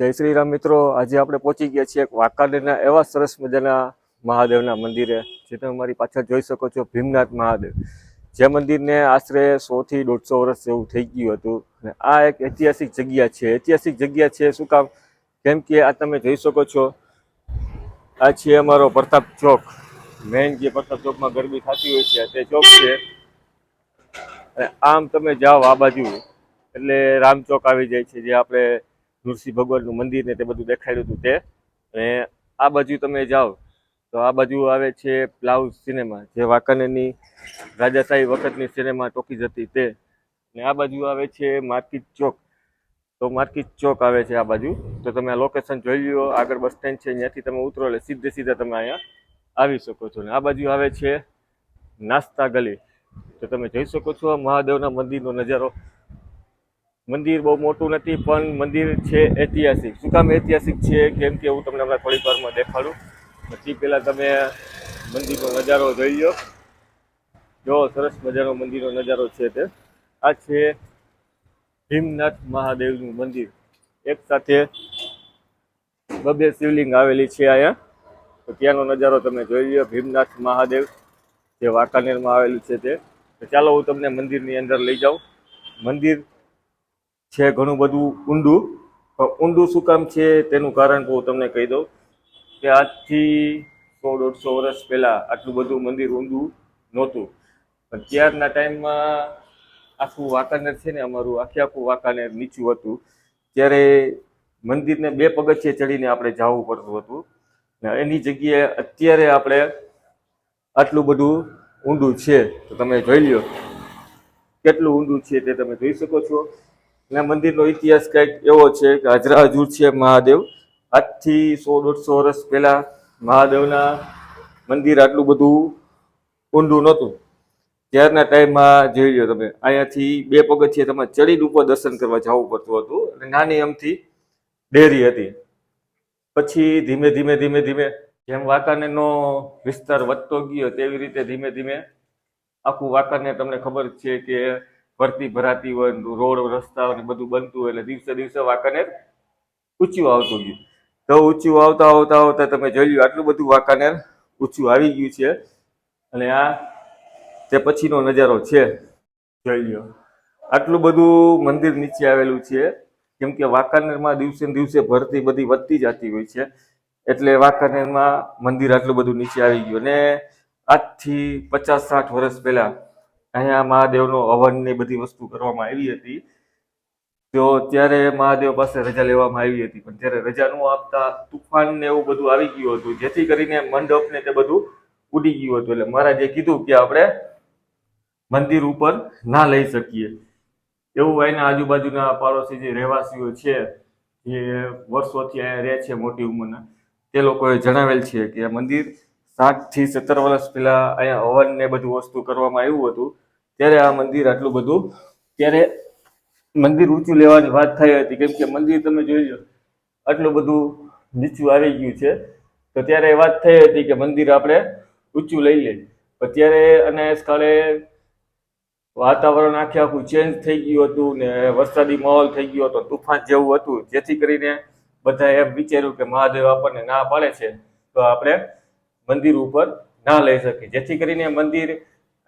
જય શ્રી રામ મિત્રો. આજે આપણે પહોંચી ગયા છીએ વાંકાનેરના એવા સરસ મજાના મહાદેવના મંદિરે જે તમે મારી પાછળ જોઈ શકો છો, ભીમનાથ મહાદેવ. જે મંદિરને આશરે સોથી દોઢસો વર્ષ જેવું થઈ ગયું હતું. અને આ એક ઐતિહાસિક જગ્યા છે. ઐતિહાસિક જગ્યા છે શું કામ? કેમ કે આ તમે જોઈ શકો છો, આ છે અમારો પ્રતાપ ચોક. મેઇન જે પ્રતાપ ચોકમાં ગરબી થતી હોય છે, તે ચોક છે. અને આમ તમે જાઓ આ બાજુ. એટલે રામચોક આવી જાય છે, જે આપણે નૃસિંહ ભગવાનનું મંદિર ને તે બધું દેખાડ્યું હતું તે. અને આ બાજુ તમે જાઓ, તો આ બાજુ આવે છે પ્લાઉઝ સિનેમા, જે વાંકાનેરની રાજાશાહી વખતની સિનેમા ટોકી હતી તે. ને આ બાજુ આવે છે માર્કેટ ચોક, તો માર્કેટ ચોક આવે છે આ બાજુ. તો તમે આ લોકેશન જોઈ લ્યો, આગળ બસ સ્ટેન્ડ છે, ત્યાંથી તમે ઉતરો એટલે સીધે સીધા તમે અહીંયા આવી શકો છો. ને આ બાજુ આવે છે નાસ્તા ગલી, તો તમે જોઈ શકો છો મહાદેવના મંદિરનો નજારો. મંદિર બહુ મોટું નથી, પણ મંદિર છે ઐતિહાસિક. શું કામ ઐતિહાસિક છે? કેમ કે હું તમને હમણાં થોડીક વારમાં દેખાડું. પછી પહેલાં તમે મંદિરનો નજારો જોઈ લો. જો, સરસ મજાનો મંદિરનો નજારો છે તે. આ છે ભીમનાથ મહાદેવનું મંદિર. એક સાથે બબે શિવલિંગ આવેલી છે અહીંયા. તો ત્યાંનો નજારો તમે જોઈ લો, ભીમનાથ મહાદેવ જે વાંકાનેરમાં આવેલું છે તે. તો ચાલો હું તમને મંદિરની અંદર લઈ જાઉં. મંદિર છે ઘણું બધું ઊંડું. પણ ઊંડું શું કામ છે તેનું કારણ હું તમને કહી દઉં કે આજથી સો દોઢસો વર્ષ પહેલાં આટલું બધું મંદિર ઊંડું નહોતું. પણ ત્યારના ટાઈમમાં આખું વાંકાનેર છે ને અમારું, આખે આખું વાંકાનેર નીચું હતું. ત્યારે મંદિરને બે પગથિયે ચડીને આપણે જવું પડતું હતું. એની જગ્યાએ અત્યારે આપણે આટલું બધું ઊંડું છે. તો તમે જોઈ લ્યો. કેટલું ઊંડું છે તે તમે જોઈ શકો છો. અને મંદિરનો ઇતિહાસ કંઈક એવો છે કે હાજરા હજુર છે મહાદેવ. આજથી સો દોઢસો વર્ષ પહેલાં મહાદેવના મંદિર આટલું બધું ઊંડું નહોતું. ત્યારના ટાઈમમાં જોઈ લો તમે, અહીંયાથી બે પગથિયે તમારે ચડીને ઉપર દર્શન કરવા જવું પડતું હતું અને નાની એમથી ડેરી હતી. પછી ધીમે ધીમે ધીમે ધીમે જેમ વાંકાનેરનો વિસ્તાર વધતો ગયો તેવી રીતે ધીમે ધીમે આખું વાંકાનેર તમને ખબર છે કે ભરતી ભરાતી હોય, રોડ, રસ્તા ને બધું બનતું હોય એટલે દિવસે દિવસે વાંકાનેર ઊંચું આવતું ગયું. તો ઊંચું આવતા આવતા આવતા તમે જોઈ લ્યો, આટલું બધું વાંકાનેર ઊંચું આવી ગયું છે. અને આ તે પછીનો નજારો છે, જોઈ લ્યો. આટલું બધું મંદિર નીચે આવેલું છે. કેમ કે વાંકાનેરમાં દિવસે દિવસે ભરતી બધી વધતી જતી હોય છે. એટલે વાંકાનેરમાં મંદિર આટલું બધું નીચે આવી ગયું. અને આજથી પચાસ સાઠ વર્ષ પહેલા અહીંયા મહાદેવનો હવન ને બધી વસ્તુ કરવામાં આવી હતી. તો ત્યારે મહાદેવ પાસે રજા લેવામાં આવી હતી. પણ ત્યારે રજા ન આપતા તુફાન ને એવું બધું આવી ગયું હતું, જેથી કરીને મંડપ ને તે બધું ઉડી ગયું હતું. એટલે મહારાજે કીધું કે આપણે મંદિર ઉપર ના લઈ શકીએ. એવું એના આજુબાજુના પાડોશી જે રહેવાસીઓ છે જે વર્ષોથી અહીંયા રહે છે મોટી ઉંમરના, તે લોકોએ જણાવેલ છે કે મંદિર સાતથી સત્તર વર્ષ પહેલા અહીંયા હવન ને બધું વસ્તુ કરવામાં આવ્યું હતું. ત્યારે આ મંદિર આટલું બધું, ત્યારે મંદિર ઊંચું લેવાની વાત થઈ હતી. કેમ કે મંદિર તમે જોઈ લો, આટલું બધું નીચું આવી ગયું છે. તો ત્યારે વાત થઈ હતી કે મંદિર આપણે ઊંચું લઈ લઈએ. અત્યારે ત્યારે અને સ્થળે વાતાવરણ આખે આખું ચેન્જ થઈ ગયું હતું ને વરસાદી માહોલ થઈ ગયો હતો, તુફાન જેવું હતું. જેથી કરીને બધા એમ વિચાર્યું કે મહાદેવ આપણને ના પાડે છે, તો આપણે મંદિર ઉપર ના લઈ શકીએ. જેથી કરીને મંદિર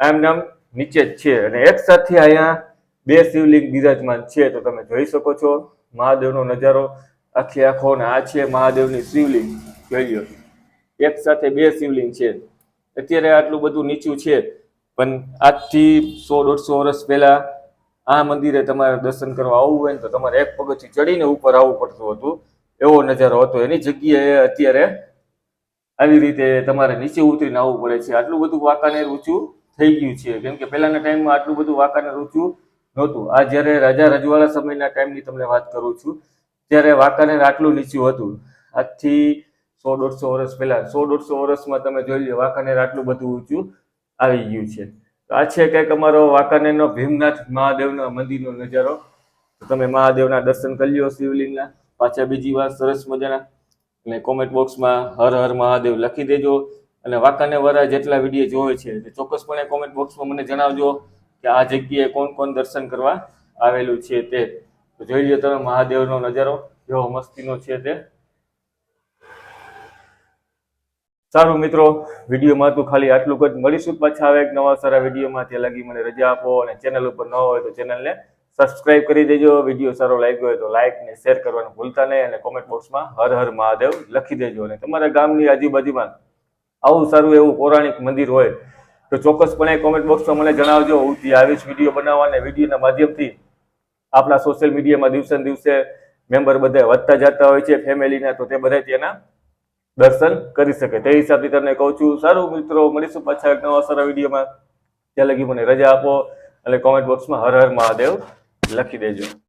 આમ નામ નીચે જ છે. અને એક સાથે અહીંયા બે શિવલિંગ બિરાજમાન છે. તો તમે જોઈ શકો છો મહાદેવનો નજારો. આખે આખો ને આ છે મહાદેવની શિવલિંગ. જોઈ લો. એક સાથે બે શિવલિંગ છે. અત્યારે આટલું બધું નીચું છે. પણ આજથી સો દોઢસો વર્ષ પહેલા આ મંદિરે તમારે દર્શન કરવા આવવું હોય ને તો તમારે એક પગથી ચડીને ઉપર આવવું પડતું હતું. એવો નજારો હતો. એની જગ્યાએ અત્યારે આવી રીતે તમારે નીચે ઉતરીને આવવું પડે છે. આટલું બધું વાંકાનેર ઊંચું થઈ ગયું છે. કેમ કે પહેલાના ટાઈમમાં આટલું બધું વાંકાનેર ઊંચું નહોતું. આ જ્યારે રાજા રજવાડા સમયના ટાઈમની તમને વાત કરું છું, ત્યારે વાંકાનેર આટલું નીચું હતું. આજથી સો દોઢસો વર્ષ પહેલા, સો દોઢસો વર્ષમાં તમે જોઈ લો, વાંકાનેર આટલું બધું ઊંચું આવી ગયું છે. તો આ છે કંઈક અમારો વાંકાનેરનો ભીમનાથ મહાદેવના મંદિરનો નજારો. તમે મહાદેવના દર્શન કરી લ્યો શિવલિંગના. પાછા બીજી વાર સરસ મજાના. અને કોમેન્ટ બોક્સમાં હર હર મહાદેવ લખી દેજો. અને વાંકાને વરા જેટલા વીડિયો જોવે છે ચોક્કસપણે કોમેન્ટ બોક્સમાં મને જણાવજો કે આ જગ્યાએ કોણ કોણ દર્શન કરવા આવેલું છે તે. જોઈ લો તમે મહાદેવનો નજારો જેવો મસ્તીનો છે તે. સારું મિત્રો, વિડીયોમાં તો ખાલી આટલું જ. મળીશું પાછા આવે એક નવા સારા વિડીયોમાં. ત્યાં લગી મને રજા આપો અને ચેનલ ઉપર ન હોય તો ચેનલને સબસ્ક્રાઇબ કરી દેજો. વીડિયો સારો લાગ્યો હોય તો લાઇક ને શેર કરવાનું ભૂલતા નહીં અને કોમેન્ટ બોક્સમાં હર હર મહાદેવ લખી દેજો. અને તમારા ગામની આજુબાજુમાં આવું સારું એવું પૌરાણિક મંદિર હોય તો ચોક્કસપણે કોમેન્ટ બોક્સમાં મને જણાવજો. હું ત્યાં જ વીડિયો બનાવવા વિડીયોના માધ્યમથી આપણા સોશિયલ મીડિયામાં દિવસે દિવસે મેમ્બર બધા વધતા જતા હોય છે ફેમિલીના તો તે બધા તેના દર્શન કરી શકે. તે હિસાબથી તમને કહું છું, સારું મિત્રો, મળીશું પાછા એક નવા સારા વિડીયોમાં ત્યાં લગી મને રજા આપો અને કોમેન્ટ બોક્સમાં હર હર મહાદેવ લખી દેજો.